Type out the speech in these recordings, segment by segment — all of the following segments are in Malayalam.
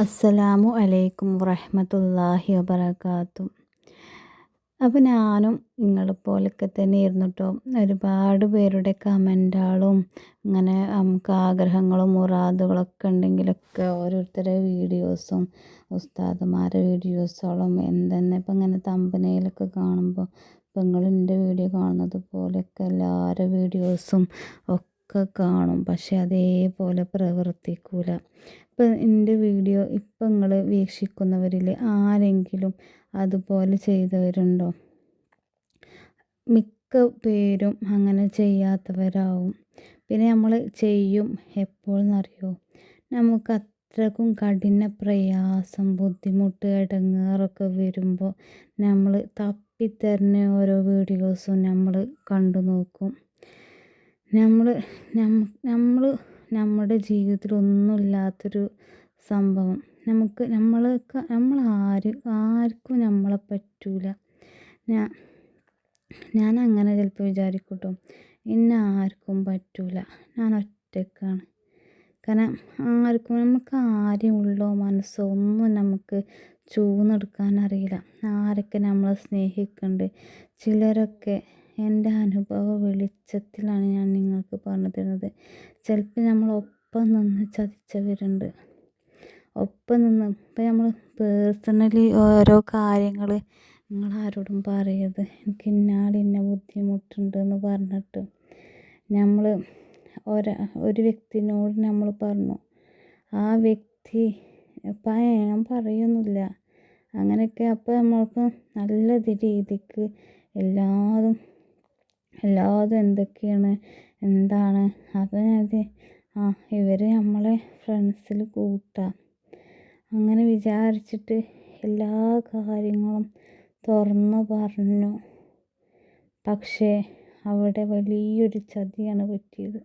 അസ്സലാമു അലൈക്കും വറഹമത്തല്ലാഹി വബറകാതുഹു. അപ്പോൾ ഞാനും നിങ്ങളെപ്പോലൊക്കെ തന്നെ കേട്ടോ ഒരുപാട് പേരുടെ കമന്റുകളും അങ്ങനെ നമുക്ക് ആഗ്രഹങ്ങളും മുറാദുകളൊക്കെ ഉണ്ടെങ്കിലൊക്കെ ഓരോരുത്തരുടെ വീഡിയോസും ഉസ്താദുമാരുടെ വീഡിയോസുകളും എന്തെന്നെ ഇപ്പം ഇങ്ങനെ തമ്പനയിലൊക്കെ കാണുമ്പോൾ ഇപ്പം നിങ്ങൾ എന്റെ വീഡിയോ കാണുന്നത് പോലെയൊക്കെ എല്ലാവരുടെ വീഡിയോസും ഒക്കെ കാണും. പക്ഷെ അതേപോലെ പ്രവർത്തിക്കൂല. ഇപ്പം എന്റെ വീഡിയോ ഇപ്പം നിങ്ങൾ വീക്ഷിക്കുന്നവരിൽ ആരെങ്കിലും അതുപോലെ ചെയ്തവരുണ്ടോ? മിക്ക പേരും അങ്ങനെ ചെയ്യാത്തവരാവും. പിന്നെ നമ്മൾ ചെയ്യും എപ്പോഴെന്നറിയോ? നമുക്ക് അത്രക്കും കഠിന പ്രയാസം ബുദ്ധിമുട്ട് ഇടങ്ങാറൊക്കെ വരുമ്പോൾ നമ്മൾ തപ്പിത്തരുന്ന ഓരോ വീഡിയോസും നമ്മൾ കണ്ടു നോക്കും. നമ്മൾ നമ്മൾ നമ്മുടെ ജീവിതത്തിൽ ഒന്നുമില്ലാത്തൊരു സംഭവം. നമുക്ക് നമ്മൾക്ക് നമ്മൾ ആരും ആർക്കും നമ്മളെ പറ്റൂല. ഞാൻ അങ്ങനെ ചിലപ്പോൾ വിചാരിക്കും കേട്ടോ എന്നെ ആർക്കും പറ്റൂല. ഞാൻ ഒറ്റക്കാണ്. കാരണം ആർക്കും നമുക്ക് ആരും ഉള്ളോ മനസ്സോ ഒന്നും നമുക്ക് ചൂന്നെടുക്കാൻ അറിയില്ല. ആരൊക്കെ നമ്മളെ സ്നേഹിക്കുന്നുണ്ട് ചിലരൊക്കെ എന്റെ അനുഭവ വെളിച്ചത്തിലാണ് ഞാൻ നിങ്ങൾക്ക് പറഞ്ഞു തരുന്നത് ചിലപ്പോൾ നമ്മൾ ഒപ്പം നിന്ന് ചതിച്ചവരുണ്ട്. ഒപ്പം നിന്ന് ഇപ്പം നമ്മൾ പേഴ്സണലി ഓരോ കാര്യങ്ങൾ നിങ്ങൾ ആരോടും പറയരുത്. എനിക്ക് ഇന്നാൾ ഇന്ന ബുദ്ധിമുട്ടുണ്ടെന്ന് പറഞ്ഞിട്ട് നമ്മൾ ഒരാ ഒരു വ്യക്തിനോട് നമ്മൾ പറഞ്ഞു. ആ വ്യക്തി ഞാൻ പറയുന്നില്ല. അങ്ങനെയൊക്കെ അപ്പോൾ നമ്മൾക്ക് നല്ല രീതിക്ക് എല്ലാതും എല്ലാതും എന്തൊക്കെയാണ്? എന്താണ്? അപ്പോൾ അത്. ആ ഇവർ നമ്മളെ ഫ്രണ്ട്സിൽ കൂട്ടാം. അങ്ങനെ വിചാരിച്ചിട്ട് എല്ലാ കാര്യങ്ങളും തുറന്നു പറഞ്ഞു. പക്ഷേ അവിടെ വലിയൊരു ചതിയാണ് പറ്റിയത്.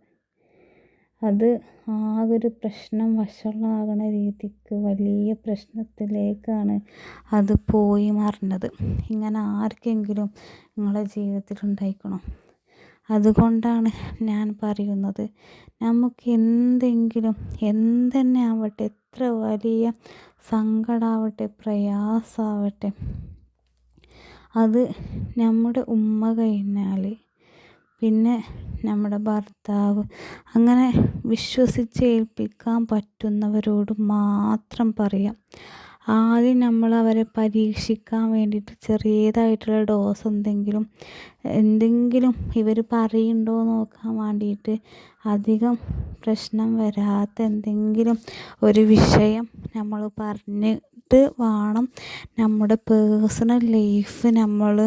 അത് ആകെ ഒരു പ്രശ്നം വഷളാകണ രീതിക്ക് വലിയ പ്രശ്നത്തിലേക്കാണ് അത് പോയി മറിഞ്ഞത്. ഇങ്ങനെ ആർക്കെങ്കിലും നിങ്ങളെ ജീവിതത്തിൽ ഉണ്ടായിക്കണോ അതുകൊണ്ടാണ് ഞാൻ പറയുന്നത്. നമുക്ക് എന്തെങ്കിലും എന്തുതന്നെ ആവട്ടെ എത്ര വലിയ സങ്കടാവട്ടെ പ്രയാസാവട്ടെ അത് നമ്മുടെ ഉമ്മ കഴിഞ്ഞാൽ പിന്നെ നമ്മുടെ ഭർത്താവ് അങ്ങനെ വിശ്വസിച്ച് ഏൽപ്പിക്കാൻ പറ്റുന്നവരോട് മാത്രം പറയാം. ആദ്യം നമ്മൾ അവരെ പരീക്ഷിക്കാൻ വേണ്ടിയിട്ട് ചെറിയതായിട്ടുള്ള ഡോസ് എന്തെങ്കിലും എന്തെങ്കിലും ഇവർ പറയുന്നുണ്ടോ നോക്കാൻ വേണ്ടിയിട്ട് അധികം പ്രശ്നം വരാത്ത എന്തെങ്കിലും ഒരു വിഷയം നമ്മൾ പറഞ്ഞിട്ട് വേണം. നമ്മുടെ പേഴ്സണൽ ലൈഫ് നമ്മൾ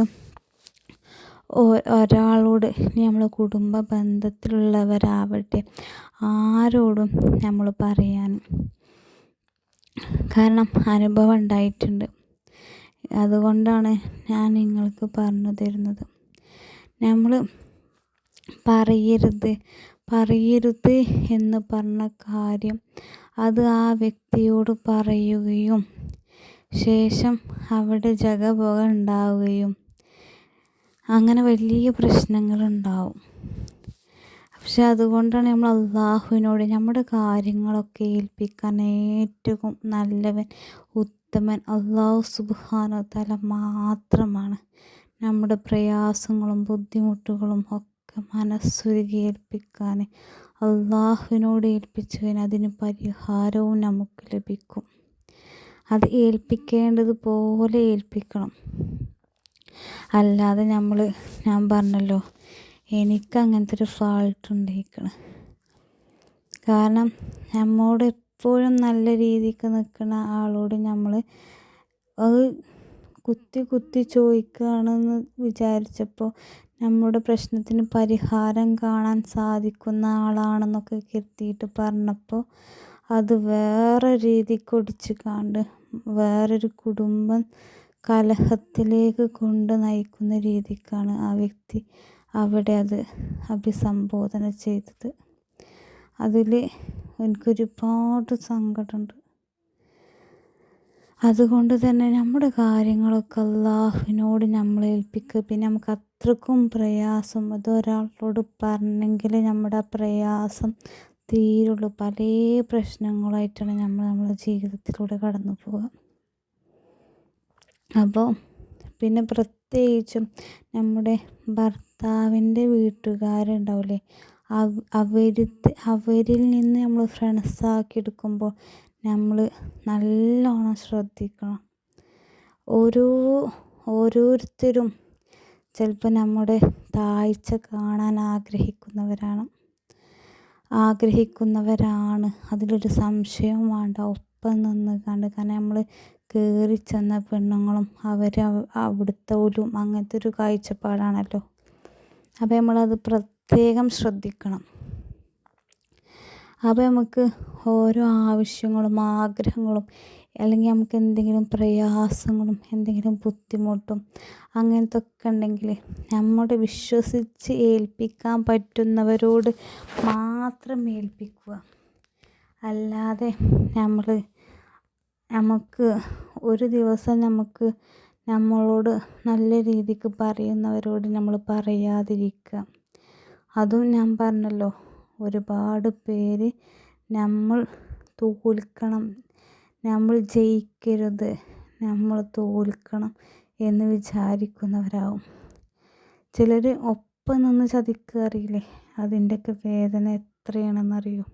ഒരാളോട് നമ്മൾ കുടുംബ ബന്ധത്തിലുള്ളവരാവട്ടെ ആരോടും നമ്മൾ പറയാനും കാരണം അനുഭവം ഉണ്ടായിട്ടുണ്ട്. അതുകൊണ്ടാണ് ഞാൻ നിങ്ങൾക്ക് പറഞ്ഞു തരുന്നത്. നമ്മൾ പറയരുത് പറയരുത് എന്ന് പറഞ്ഞ കാര്യം അത് ആ വ്യക്തിയോട് പറയുകയും ശേഷം അവിടെ ജഗപുക ഉണ്ടാവുകയും അങ്ങനെ വലിയ പ്രശ്നങ്ങളുണ്ടാവും പക്ഷെ അതുകൊണ്ടാണ് നമ്മൾ അള്ളാഹുവിനോട് നമ്മുടെ കാര്യങ്ങളൊക്കെ ഏൽപ്പിക്കാൻ ഏറ്റവും നല്ലവൻ ഉത്തമൻ അള്ളാഹു സുബാനോ തല മാത്രമാണ്. നമ്മുടെ പ്രയാസങ്ങളും ബുദ്ധിമുട്ടുകളും ഒക്കെ മനസ്സുരുകി ഏൽപ്പിക്കാൻ അള്ളാഹുവിനോട് ഏൽപ്പിച്ചു കഴിഞ്ഞാൽ അതിന് പരിഹാരവും നമുക്ക് ലഭിക്കും. അത് ഏൽപ്പിക്കേണ്ടതുപോലെ ഏൽപ്പിക്കണം. അല്ലാതെ നമ്മൾ ഞാൻ പറഞ്ഞല്ലോ എനിക്ക് അങ്ങനത്തെ ഒരു ഫാൾട്ട് ഉണ്ടായിരിക്കണം കാരണം നമ്മോട് എപ്പോഴും നല്ല രീതിക്ക് നിൽക്കുന്ന ആളോട് നമ്മൾ അത് കുത്തി കുത്തി ചോദിക്കുകയാണെന്ന് വിചാരിച്ചപ്പോൾ നമ്മുടെ പ്രശ്നത്തിന് പരിഹാരം കാണാൻ സാധിക്കുന്ന ആളാണെന്നൊക്കെ കരുതിയിട്ട് പറഞ്ഞപ്പോൾ അത് വേറെ രീതി കൊടിച്ച് കാണ്ട് വേറൊരു കുടുംബം കലഹത്തിലേക്ക് കൊണ്ട് നയിക്കുന്ന രീതിക്കാണ് ആ വ്യക്തി. അവിടെ അത് അഭിസംബോധന ചെയ്തത്. അതിൽ എനിക്കൊരുപാട് സങ്കടമുണ്ട്. അതുകൊണ്ട് തന്നെ നമ്മുടെ കാര്യങ്ങളൊക്കെ അള്ളാഹുവിനോട് നമ്മൾ ഏൽപ്പിക്കുക. പിന്നെ നമുക്ക് അത്രക്കും പ്രയാസം അതൊരാളോട് പറഞ്ഞെങ്കിൽ നമ്മുടെ പ്രയാസം തീരുള്ളൂ. പല പ്രശ്നങ്ങളായിട്ടാണ് നമ്മൾ നമ്മുടെ ജീവിതത്തിലൂടെ കടന്നു പോവുക. അപ്പോൾ പിന്നെ പ്രത്യേകിച്ചും നമ്മുടെ ഭർത്താവിന്റെ വീട്ടുകാരുണ്ടാവില്ലേ? അവ അവരിൽ നിന്ന് നമ്മൾ ഫ്രണ്ട്സാക്കി എടുക്കുമ്പോൾ നമ്മൾ നല്ലോണം ശ്രദ്ധിക്കണം. ഓരോ ഓരോരുത്തരും ചിലപ്പോൾ നമ്മുടെ താഴ്ച കാണാൻ ആഗ്രഹിക്കുന്നവരാണ്. ആഗ്രഹിക്കുന്നവരാണ്. അതിലൊരു സംശയവും വേണ്ട. ഒപ്പം നിന്ന് കണ്ട്. കാരണം നമ്മൾ കയറി ചെന്ന പെണ്ണുങ്ങളും അവർ അവിടുത്തെ ഒരു അങ്ങനത്തെ ഒരു കാഴ്ചപ്പാടാണല്ലോ. അപ്പോൾ നമ്മളത് പ്രത്യേകം ശ്രദ്ധിക്കണം. അപ്പോൾ നമുക്ക് ഓരോ ആവശ്യങ്ങളും ആഗ്രഹങ്ങളും അല്ലെങ്കിൽ നമുക്ക് എന്തെങ്കിലും പ്രയാസങ്ങളും എന്തെങ്കിലും ബുദ്ധിമുട്ടും അങ്ങനത്തെ ഒക്കെ ഉണ്ടെങ്കിൽ നമ്മുടെ വിശ്വസിച്ച് ഏൽപ്പിക്കാൻ പറ്റുന്നവരോട് മാത്രം ഏൽപ്പിക്കുക. അല്ലാതെ നമ്മൾ നമുക്ക് ഒരു ദിവസം നമുക്ക് നമ്മളോട് നല്ല രീതിക്ക് പറയുന്നവരോട് നമ്മൾ പറയാതിരിക്കുക. അതും ഞാൻ പറഞ്ഞല്ലോ ഒരുപാട് പേര് നമ്മൾ തോൽക്കണം നമ്മൾ ജയിക്കരുത് നമ്മൾ തോൽക്കണം എന്ന് വിചാരിക്കുന്നവരാവും. ചിലർ ഒപ്പം നിന്ന് ചതിക്കുക അറിയില്ലേ അതിന്റെയൊക്കെ വേദന എത്രയാണെന്നറിയോ?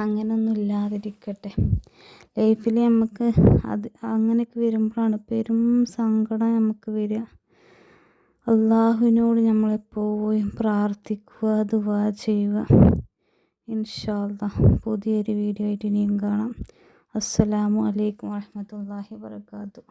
അങ്ങനൊന്നും ഇല്ലാതിരിക്കട്ടെ ലൈഫിൽ നമുക്ക് അത് അങ്ങനെയൊക്കെ വരുമ്പോഴാണ് പെരും സങ്കടം നമുക്ക് വരിക. അള്ളാഹുവിനോട് നമ്മളെപ്പോഴും പ്രാർത്ഥിക്കുക ദുവാ ചെയ്യുക. ഇൻഷാല്ല പുതിയൊരു വീഡിയോ ആയിട്ട് ഇനിയും കാണാം. അസ്സലാമു അലൈക്കും വറഹമത്തല്ലാഹി വർക്കാത്തു